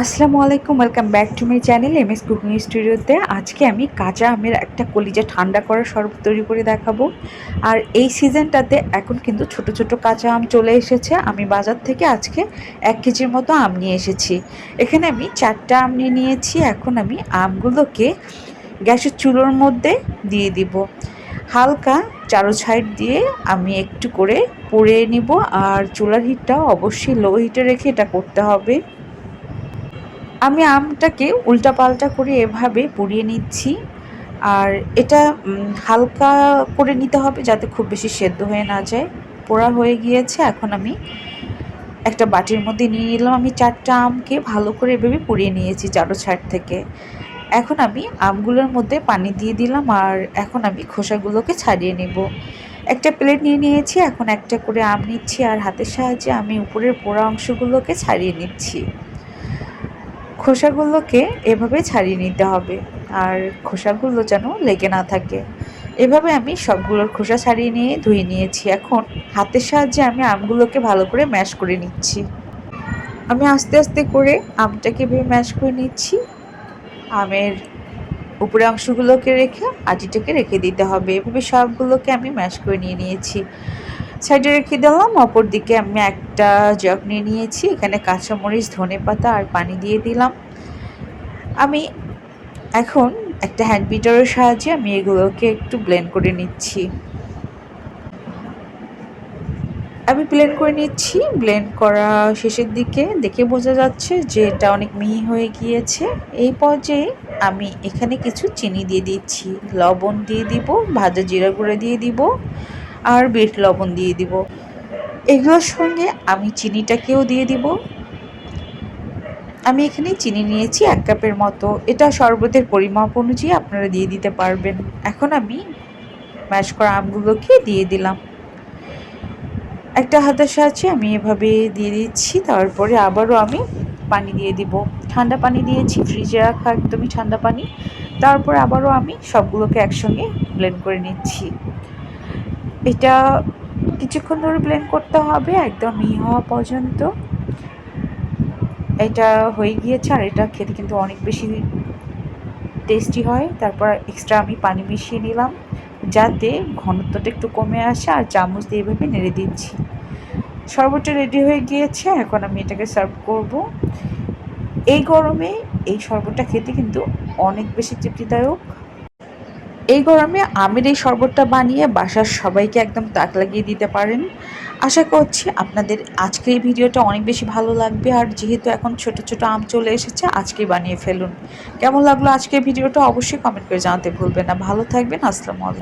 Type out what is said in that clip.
আসসালামু আলাইকুম welcome back to my channel M S cooking স্টুডিওতে আজকে আমি কাঁচা আমের একটা কলিজা ঠান্ডা করার শরবত তৈরি করে দেখাবো। আর এই সিজনটাতে এখন কিন্তু ছোট ছোট কাঁচা আম চলে এসেছে। আমি বাজার থেকে আজকে এক কেজির মতো আম নিয়ে এসেছি। এখানে আমি চারটা আম নিয়ে নিয়েছি। এখন আমি আমগুলোকে গ্যাসের চুলোর মধ্যে দিয়ে দিব। হালকা চারো সাইড দিয়ে আমি একটু করে পুড়ে নিব। আর চুলার হিটটা অবশ্যই লো হিটে রেখে এটা করতে হবে। আমি আমটাকে উল্টাপাল্টা করে এভাবে পুড়িয়ে নিচ্ছি। আর এটা হালকা করে নিতে হবে যাতে খুব বেশি সেদ্ধ হয়ে না যায়। পোড়া হয়ে গিয়েছে, এখন আমি একটা বাটির মধ্যে নিয়ে নিলাম। আমি চারটা আমকে ভালো করে এভাবে পুড়িয়ে নিয়েছি চারো ছাড় থেকে। এখন আমি আমগুলোর মধ্যে পানি দিয়ে দিলাম আর এখন আমি খোসাগুলোকে ছাড়িয়ে নেব। একটা প্লেট নিয়ে নিয়েছি, এখন একটা করে আম নিচ্ছি আর হাতের সাহায্যে আমি উপরের পোড়া অংশগুলোকে ছাড়িয়ে নিচ্ছি। খোসাগুলোকে এভাবে ছাড়িয়ে নিতে হবে। আর খোসাগুলো যেন লেগে না থাকে। এভাবে আমি সবগুলোর খোসা ছাড়িয়ে নিয়ে ধুয়ে নিয়েছি। এখন হাতের সাহায্যে আমি আমগুলোকে ভালো করে ম্যাশ করে নিচ্ছি। আমি আস্তে আস্তে করে আমটাকে এভাবে ম্যাশ করে নিচ্ছি। আমের উপরে অংশগুলোকে রেখে আটিটাকে রেখে দিতে হবে। এভাবে সবগুলোকে আমি ম্যাশ করে নিয়ে নিয়েছি। সাইডে রেখে দিলাম, অপর দিকে আমি একটা জগ নিয়ে নিয়েছি, এখানে কাঁচামরিচ, ধনে পাতা আর পানি দিয়ে দিলাম। আমি এখন একটা হ্যান্ড বিটারের সাহায্যে আমি এগুলোকে একটু ব্লেন্ড করে নিচ্ছি। আমি ব্লেন্ড করে নিচ্ছি ব্লেন্ড করা শেষের দিকে দেখে বোঝা যাচ্ছে যে এটা অনেক মিহি হয়ে গিয়েছে। এই পর্যায়ে আমি এখানে কিছু চিনি দিয়ে দিচ্ছি, লবণ দিয়ে দিব, ভাজা জিরা গুঁড়ো দিয়ে দিব আর বিট লবণ দিয়ে দিব। এগুলোর সঙ্গে আমি চিনিটাকেও দিয়ে দিব। আমি এখানে চিনি নিয়েছি এক কাপের মতো। এটা শরবতের পরিমাপ অনুযায়ী আপনারা দিয়ে দিতে পারবেন। এখন আমি ম্যাশ করা আমগুলোকে দিয়ে দিলাম। একটা হাতের সাহায্যে আমি এভাবে দিয়ে দিচ্ছি। তারপরে আবারও আমি পানি দিয়ে দিব। ঠান্ডা পানি দিয়েছি, ফ্রিজে রাখা একদমই ঠান্ডা পানি। তারপর আবারও আমি সবগুলোকে একসঙ্গে ব্লেন্ড করে নিচ্ছি। এটা কিছুক্ষণ ধরে ব্লেন্ড করতে হবে, একদম ই হওয়া পর্যন্ত। এটা হয়ে গিয়েছে আর এটা খেতে কিন্তু অনেক বেশি টেস্টি হয়। তারপর এক্সট্রা আমি পানি মিশিয়ে নিলাম, যাতে ঘনত্বটা একটু কমে আসে আর চামচ দিয়ে এভাবে নেড়ে দিচ্ছি। শরবতটা রেডি হয়ে গিয়েছে, এখন আমি এটাকে সার্ভ করব। এই গরমে এই শরবতটা খেতে কিন্তু অনেক বেশি তৃপ্তিদায়ক। এই গরমে আমের এই শরবতটা বানিয়ে বাসার সবাইকে একদম তাক লাগিয়ে দিতে পারেন। আশা করছি আপনাদের আজকের এই ভিডিওটা অনেক বেশি ভালো লাগবে। আর যেহেতু এখন ছোট ছোট আম চলে এসেছে, আজকেই বানিয়ে ফেলুন। কেমন লাগল আজকের ভিডিওটা অবশ্যই কমেন্ট করে জানাতে ভুলবেন না। ভালো থাকবেন, আসসালামু আলাইকুম।